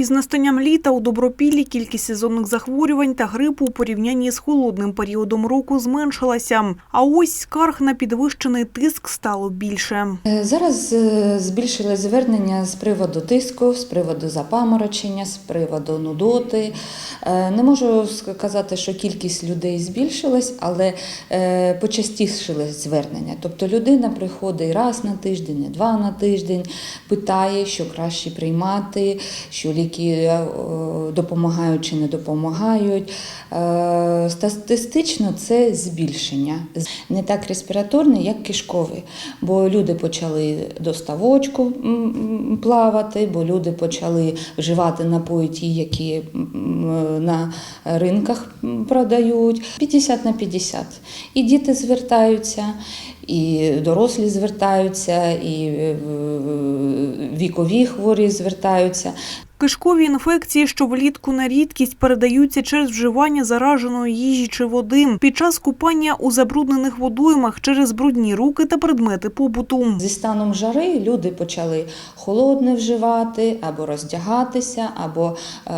Із настанням літа у Добропіллі кількість сезонних захворювань та грипу у порівнянні з холодним періодом року зменшилася. А ось скарг на підвищений тиск стало більше. Е, Зараз е, збільшили звернення з приводу тиску, з приводу запаморочення, з приводу нудоти. Е, Не можу сказати, що кількість людей збільшилась, але почастішили звернення. Тобто людина приходить раз на тиждень, два на тиждень, питає, що краще приймати, що ліки е, допомагають чи не допомагають. Е, Статистично це збільшення. Не так респіраторний, як кишковий. Бо люди почали до ставочку плавати, бо люди почали вживати напої ті, які на ринках продають. 50 на 50. І діти звертаються, і дорослі звертаються, і е, вікові хворі звертаються. Кишкові інфекції, що влітку на рідкість передаються через вживання зараженої їжі чи води під час купання у забруднених водоймах через брудні руки та предмети побуту. Зі станом жари люди почали холодне вживати, або роздягатися, або е,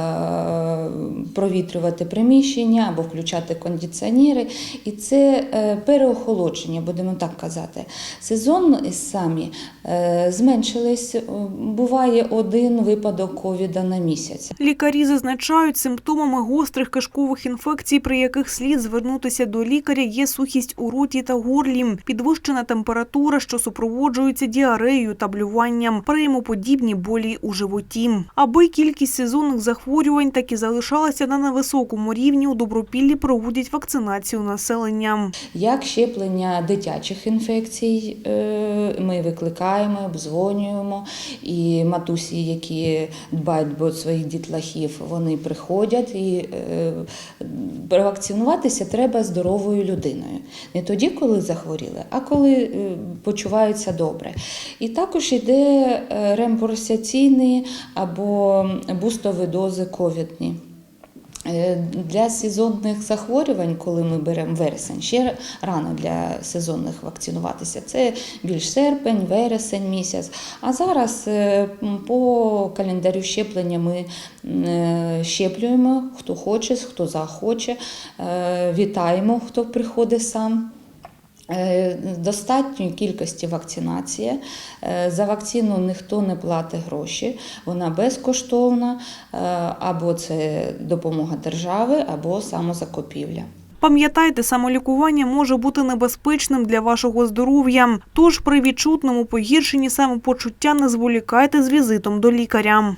провітрювати приміщення, або включати кондиціонери. І це е, переохолодження, будемо так казати. Сезон самі е, зменшились. Буває один випадок ковіда на місяць. Лікарі зазначають, симптомами гострих кишкових інфекцій, при яких слід звернутися до лікаря, є сухість у роті та горлі, підвищена температура, що супроводжується діареєю та блюванням, приймоподібні болі у животі. Аби кількість сезонних захворювань так і залишалася на невисокому рівні, у Добропіллі проводять вакцинацію населення. Як щеплення дитячих інфекцій, е, ми викликаємо, обдзвонюємо, і матусі, які дбають про своїх дітлахів, вони приходять і е, провакцинуватися треба здоровою людиною. Не тоді, коли захворіли, а коли е, почуваються добре. І також йде е, або бустові дози ковідні. Е, Для сезонних захворювань, коли ми беремо вересень, ще рано для сезонних вакцинуватися. Це більш серпень, вересень місяць. А зараз е, по календарю щеплення ми е, щеплюємо, хто хоче, хто захоче. Вітаємо, хто приходить сам. Е, Достатньої кількості вакцинації. Е, За вакцину ніхто не платить гроші, вона безкоштовна, е, або це допомога держави, або самозакупівля. Пам'ятайте, самолікування може бути небезпечним для вашого здоров'я. Тож при відчутному погіршенні самопочуття не зволікайте з візитом до лікаря.